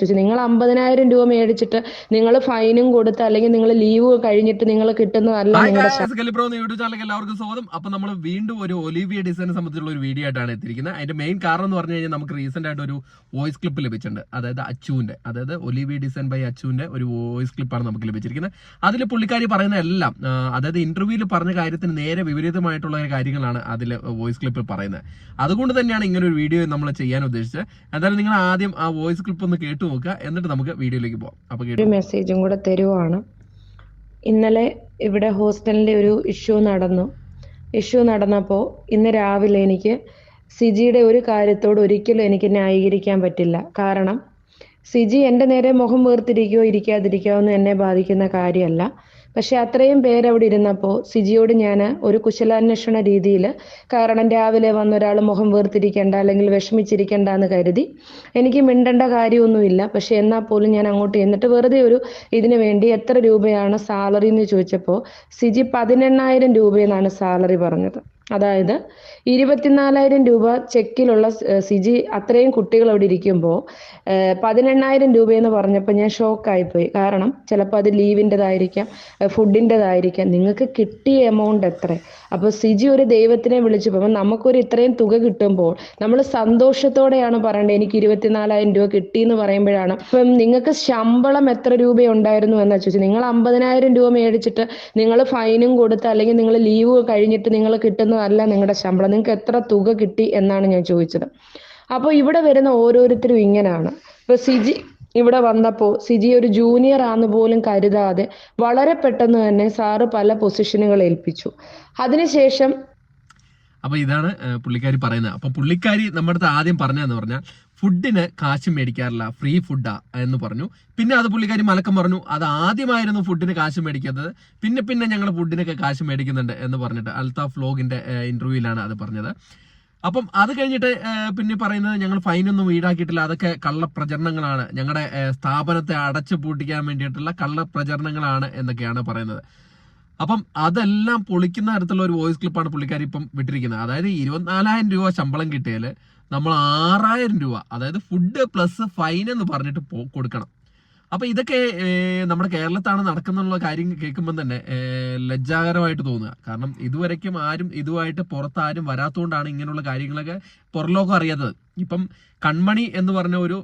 ചോദിച്ചു നിങ്ങൾ അമ്പതിനായിരം രൂപ മേടിച്ചിട്ട് നിങ്ങൾ ഫൈനും കൊടുത്ത് അല്ലെങ്കിൽ നിങ്ങൾ ലീവ് കഴിഞ്ഞിട്ട് നിങ്ങൾ കിട്ടുന്നതല്ല യൂട്യൂബ് ചാനലിലേക്ക് എല്ലാവർക്കും സ്വാഗതം. അപ്പൊ നമ്മൾ വീണ്ടും ഒരു ഒലിവിയ ഡിസൈനെ സംബന്ധിച്ചുള്ള ഒരു വീഡിയോ ആയിട്ടാണ് എത്തിയിരിക്കുന്നത്. അതിന്റെ മെയിൻ കാരണം എന്ന് പറഞ്ഞു കഴിഞ്ഞാൽ നമുക്ക് റീസെന്റ് ആയിട്ട് ഒരു വോയിസ് ക്ലിപ്പ് ലഭിച്ചിട്ടുണ്ട്. അതായത് അച്ചുവിന്റെ അതായത് ഒലിവിയ ഡിസൈൻ ബൈ അച്ചുവിന്റെ ഒരു വോയിസ് ക്ലിപ്പാണ് നമുക്ക് ലഭിച്ചിരിക്കുന്നത്. അതിൽ പുള്ളിക്കാരി പറയുന്ന എല്ലാം അതായത് ഇന്റർവ്യൂവിൽ പറഞ്ഞ കാര്യത്തിന് നേരെ വിപരീതമായിട്ടുള്ള കാര്യങ്ങളാണ് അതിൽ വോയിസ് ക്ലിപ്പിൽ പറയുന്നത്. അതുകൊണ്ട് തന്നെയാണ് ഇങ്ങനെ ഒരു വീഡിയോ നമ്മൾ ചെയ്യാൻ ഉദ്ദേശിച്ചത്. എന്തായാലും നിങ്ങൾ ആദ്യം ആ വോയിസ് ക്ലിപ്പ് ഒന്ന് കേട്ടു നോക്കുക. എന്നിട്ട് നമുക്ക് വീഡിയോയിലേക്ക് പോവാം. അപ്പൊ കേട്ടു. ഒരു മെസ്സേജും കൂടെ തരുവാണ്. ഇന്നലെ ഇവിടെ ഹോസ്റ്റലിന്റെ ഒരു ഇഷ്യൂ നടന്നു. ഇഷ്യൂ നടന്നപ്പോൾ ഇന്ന് രാവിലെ എനിക്ക് സിജിയുടെ ഒരു കാര്യത്തോട് ഒരിക്കലും എനിക്ക് ന്യായീകരിക്കാൻ പറ്റില്ല. കാരണം സിജി എന്റെ നേരെ മുഖം വീർത്തിരിക്കുകയോ ഇരിക്കാതിരിക്കുകയോ ഒന്നും എന്നെ ബാധിക്കുന്ന കാര്യമല്ല. പക്ഷെ അത്രയും പേരവിടെ ഇരുന്നപ്പോൾ സിജിയോട് ഞാൻ ഒരു കുശലാന്വേഷണ രീതിയിൽ കാരണം രാവിലെ വന്ന ഒരാൾ മുഖം വീർത്തിരിക്കേണ്ട അല്ലെങ്കിൽ വിഷമിച്ചിരിക്കേണ്ട എന്ന് കരുതി. എനിക്ക് മിണ്ടേണ്ട കാര്യമൊന്നുമില്ല. പക്ഷെ എന്നാൽ പോലും ഞാൻ അങ്ങോട്ട് എന്നിട്ട് വെറുതെ ഒരു ഇതിനു വേണ്ടി എത്ര രൂപയാണ് സാലറി എന്ന് ചോദിച്ചപ്പോൾ സിജി പതിനെണ്ണായിരം രൂപയെന്നാണ് സാലറി പറഞ്ഞത്. അതായത് ഇരുപത്തിനാലായിരം രൂപ ചെക്കിലുള്ള സിജി അത്രയും കുട്ടികൾ അവിടെ ഇരിക്കുമ്പോൾ പതിനെണ്ണായിരം രൂപയെന്ന് പറഞ്ഞപ്പോൾ ഞാൻ ഷോക്കായിപ്പോയി. കാരണം ചിലപ്പോൾ അത് ലീവിന്റെതായിരിക്കാം ഫുഡിന്റെതായിരിക്കാം. നിങ്ങൾക്ക് കിട്ടിയ എമൗണ്ട് എത്ര? അപ്പോൾ സിജി ഒരു ദൈവത്തിനെ വിളിച്ചപ്പോൾ നമുക്കൊരു ഇത്രയും തുക കിട്ടുമ്പോൾ നമ്മൾ സന്തോഷത്തോടെയാണ് പറയേണ്ടത് എനിക്ക് ഇരുപത്തിനാലായിരം രൂപ കിട്ടി എന്ന് പറയുമ്പോഴാണ്. ഇപ്പം നിങ്ങൾക്ക് ശമ്പളം എത്ര രൂപ ഉണ്ടായിരുന്നു എന്ന് ചോദിച്ചത്. നിങ്ങൾ അമ്പതിനായിരം രൂപ മേടിച്ചിട്ട് നിങ്ങൾ ഫൈനും കൊടുത്ത് അല്ലെങ്കിൽ നിങ്ങൾ ലീവ് കഴിഞ്ഞിട്ട് നിങ്ങൾ കിട്ടുന്നതല്ല നിങ്ങളുടെ ശമ്പളം. നിങ്ങൾക്ക് എത്ര തുക കിട്ടി എന്നാണ് ഞാൻ ചോദിച്ചത്. അപ്പോൾ ഇവിടെ വരുന്ന ഓരോരുത്തരും ഇങ്ങനെയാണ്. ഇപ്പൊ സിജി ഇവിടെ വന്നപ്പോൾ സിജി ഒരു ജൂനിയർ ആന്ന് പോലും കരുതാതെ വളരെ പെട്ടെന്ന് തന്നെ സാറ് പല പൊസിഷനുകൾ ഏൽപ്പിച്ചു. അതിനുശേഷം അപ്പൊ ഇതാണ് പുള്ളിക്കാരി പറയുന്നത്. അപ്പൊ പുള്ളിക്കാരി നമ്മുടെ അടുത്ത് ആദ്യം പറഞ്ഞതെന്ന് പറഞ്ഞാൽ ഫുഡിന് കാശ് മേടിക്കാറില്ല ഫ്രീ ഫുഡാ എന്ന് പറഞ്ഞു. പിന്നെ അത് പുള്ളിക്കാരി മലക്കം പറഞ്ഞു അത് ആദ്യമായിരുന്നു ഫുഡിന് കാശ് മേടിക്കുന്നത് പിന്നെ പിന്നെ ഞങ്ങൾ ഫുഡിനൊക്കെ കാശ് മേടിക്കുന്നുണ്ട് എന്ന് പറഞ്ഞിട്ട് അൽതാഫ് ലോഗിന്റെ ഇന്റർവ്യൂവിലാണ് അത് പറഞ്ഞത്. അപ്പം അത് കഴിഞ്ഞിട്ട് പിന്നെ പറയുന്നത് ഞങ്ങൾ ഫൈനൊന്നും ഈടാക്കിയിട്ടില്ല. അതൊക്കെ കള്ളപ്രചരണങ്ങളാണ്. ഞങ്ങളുടെ സ്ഥാപനത്തെ അടച്ചു പൂട്ടിക്കാൻ വേണ്ടിയിട്ടുള്ള കള്ളപ്രചരണങ്ങളാണ് എന്നൊക്കെയാണ് പറയുന്നത്. അപ്പം അതെല്ലാം പൊളിക്കുന്ന തരത്തിലുള്ള ഒരു വോയിസ് ക്ലിപ്പാണ് പുള്ളിക്കാരി ഇപ്പം വിട്ടിരിക്കുന്നത്. അതായത് ഇരുപത്തിനാലായിരം രൂപ ശമ്പളം കിട്ടിയാൽ നമ്മൾ ആറായിരം രൂപ അതായത് ഫുഡ് പ്ലസ് ഫൈൻ എന്ന് പറഞ്ഞിട്ട് കൊടുക്കണം. അപ്പൊ ഇതൊക്കെ നമ്മുടെ കേരളത്താണ് നടക്കുന്നുള്ള കാര്യം കേൾക്കുമ്പോൾ തന്നെ ലജ്ജാകരമായിട്ട് തോന്നുക. കാരണം ഇതുവരയ്ക്കും ആരും ഇതുമായിട്ട് പുറത്താരും വരാത്തതുകൊണ്ടാണ് ഇങ്ങനെയുള്ള കാര്യങ്ങളൊക്കെ പുറലോകം അറിയാത്തത്. ഇപ്പം കൺമണി എന്ന് പറഞ്ഞ ഒരു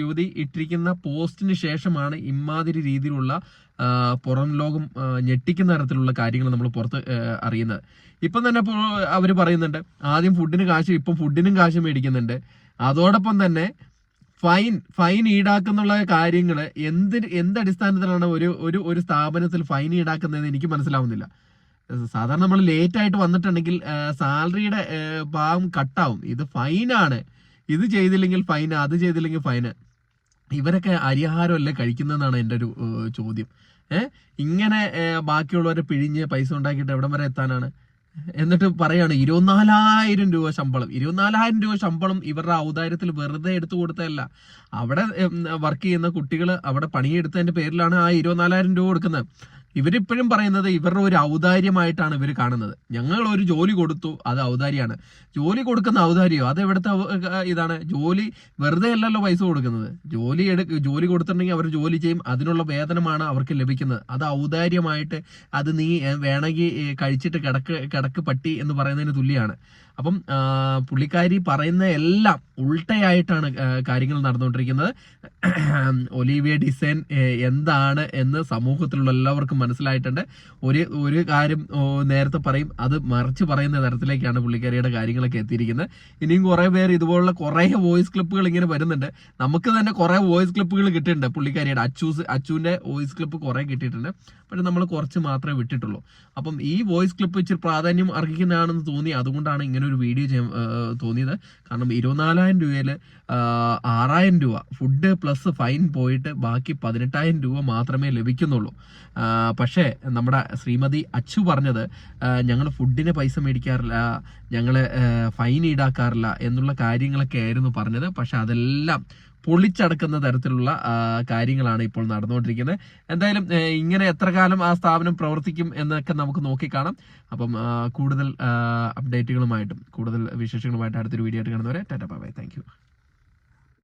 യുവതി ഇട്ടിരിക്കുന്ന പോസ്റ്റിന് ശേഷമാണ് ഇമാതിരി രീതിയിലുള്ള പുറം ലോകം ഞെട്ടിക്കുന്ന തരത്തിലുള്ള കാര്യങ്ങൾ നമ്മൾ പുറത്ത് അറിയുന്നത്. ഇപ്പം തന്നെ ഇപ്പോൾ അവർ പറയുന്നുണ്ട് ആദ്യം ഫുഡിന് കാശ് ഇപ്പം ഫുഡിനും കാശ് മേടിക്കുന്നുണ്ട്. അതോടൊപ്പം തന്നെ ഫൈൻ ഫൈൻ ഈടാക്കുന്നുള്ള കാര്യങ്ങൾ എന്ത് എന്ത് അടിസ്ഥാനത്തിലാണ് ഒരു ഒരു ഒരു സ്ഥാപനത്തിൽ ഫൈൻ ഈടാക്കുന്നതെന്ന് എനിക്ക് മനസ്സിലാവുന്നില്ല. സാധാരണ നമ്മൾ ലേറ്റ് ആയിട്ട് വന്നിട്ടുണ്ടെങ്കിൽ സാലറിയുടെ ഭാഗം കട്ടാവും ഇത് ഫൈനാണ് ഇത് ചെയ്തില്ലെങ്കിൽ ഫൈൻ അത് ചെയ്തില്ലെങ്കിൽ ഫൈന് ഇവരൊക്കെ അരിഹാരമല്ലേ കഴിക്കുന്നതെന്നാണ് എന്റെ ഒരു ചോദ്യം. ഏഹ് ഇങ്ങനെ ബാക്കിയുള്ളവരെ പിഴിഞ്ഞ് പൈസ ഉണ്ടാക്കിയിട്ട് എവിടം വരെ എത്താനാണ്? എന്നിട്ട് പറയാണ് ഇരുപത്തിനാലായിരം രൂപ ശമ്പളം. ഇരുപത്തിനാലായിരം രൂപ ശമ്പളം ഇവരുടെ ഔദാര്യത്തിൽ വെറുതെ എടുത്തു കൊടുത്തതല്ല. അവിടെ വർക്ക് ചെയ്യുന്ന കുട്ടികൾ അവിടെ പണിയെടുത്തതിന്റെ പേരിലാണ് ആ ഇരുപത്തിനാലായിരം രൂപ കൊടുക്കുന്നത്. ഇവരിപ്പോഴും പറയുന്നത് ഇവരുടെ ഒരു ഔദാര്യമായിട്ടാണ് ഇവർ കാണുന്നത്. ഞങ്ങൾ ഒരു ജോലി കൊടുത്തു അത് ഔദാര്യമാണ്. ജോലി കൊടുക്കുന്ന ഔദാര്യോ? അത് ഇവിടുത്തെ ഇതാണ്. ജോലി വെറുതെ അല്ലല്ലോ പൈസ കൊടുക്കുന്നത്. ജോലി എടുക്ക ജോലി കൊടുത്തിട്ടുണ്ടെങ്കിൽ അവർ ജോലി ചെയ്യും അതിനുള്ള വേതനമാണ് അവർക്ക് ലഭിക്കുന്നത്. അത് ഔദാര്യമായിട്ട് അത് നീ വേണമെങ്കിൽ കഴിച്ചിട്ട് കിടക്ക് കിടക്ക് പട്ടി എന്ന് പറയുന്നതിന് തുല്യമാണ് അപ്പം പുള്ളിക്കാരി പറയുന്ന എല്ലാം ഉൾട്ടയായിട്ടാണ് കാര്യങ്ങൾ നടന്നുകൊണ്ടിരിക്കുന്നത്. ഒലീവിയ ഡിസൈൻ എന്താണ് എന്ന് സമൂഹത്തിലുള്ള എല്ലാവർക്കും മനസ്സിലായിട്ടുണ്ട്. ഒരു ഒരു കാര്യം നേരത്തെ പറയും അത് മറിച്ച് പറയുന്ന തരത്തിലേക്കാണ് പുള്ളിക്കാരിയുടെ കാര്യങ്ങളൊക്കെ എത്തിയിരിക്കുന്നത്. ഇനിയും കുറേ പേര് ഇതുപോലുള്ള കുറേ വോയിസ് ക്ലിപ്പുകൾ ഇങ്ങനെ വരുന്നുണ്ട്. നമുക്ക് തന്നെ കുറേ വോയിസ് ക്ലിപ്പുകൾ കിട്ടിയിട്ടുണ്ട് പുള്ളിക്കാരിയുടെ. അച്ചൂസ് അച്ചുവിന്റെ വോയിസ് ക്ലിപ്പ് കുറേ കിട്ടിയിട്ടുണ്ട്. പക്ഷെ നമ്മൾ കുറച്ച് മാത്രമേ വിട്ടിട്ടുള്ളൂ. അപ്പം ഈ വോയിസ് ക്ലിപ്പ് ഇച്ചിരി പ്രാധാന്യം അർഹിക്കുന്നതാണെന്ന് തോന്നി. അതുകൊണ്ടാണ് ഇങ്ങനെ ഒരു വീഡിയോ ചെയ്യാൻ തോന്നിയത്. കാരണം ഇരുപത്തിനാലായിരം രൂപയിൽ ആറായിരം രൂപ ഫുഡ് പ്ലസ് ഫൈൻ പോയിട്ട് ബാക്കി പതിനെട്ടായിരം രൂപ മാത്രമേ ലഭിക്കുന്നുള്ളൂ. പക്ഷേ നമ്മുടെ ശ്രീമതി അച്ചു പറഞ്ഞത് ഞങ്ങൾ ഫുഡിന് പൈസ മേടിക്കാറില്ല ഞങ്ങൾ ഫൈൻ ഈടാക്കാറില്ല എന്നുള്ള കാര്യങ്ങളൊക്കെ ആയിരുന്നു പറഞ്ഞത്. പക്ഷെ അതെല്ലാം പൊളിച്ചടക്കുന്ന തരത്തിലുള്ള കാര്യങ്ങളാണ് ഇപ്പോൾ നടന്നുകൊണ്ടിരിക്കുന്നത്. എന്തായാലും ഇങ്ങനെ എത്ര കാലം ആ സ്ഥാപനം പ്രവർത്തിക്കും എന്നൊക്കെ നമുക്ക് നോക്കിക്കാണാം. അപ്പം കൂടുതൽ അപ്ഡേറ്റുകളുമായിട്ടും കൂടുതൽ വിശേഷങ്ങളുമായിട്ട് അടുത്തൊരു വീഡിയോ ആയിട്ട് കാണുന്നവരെ ടാറ്റ ബൈ താങ്ക്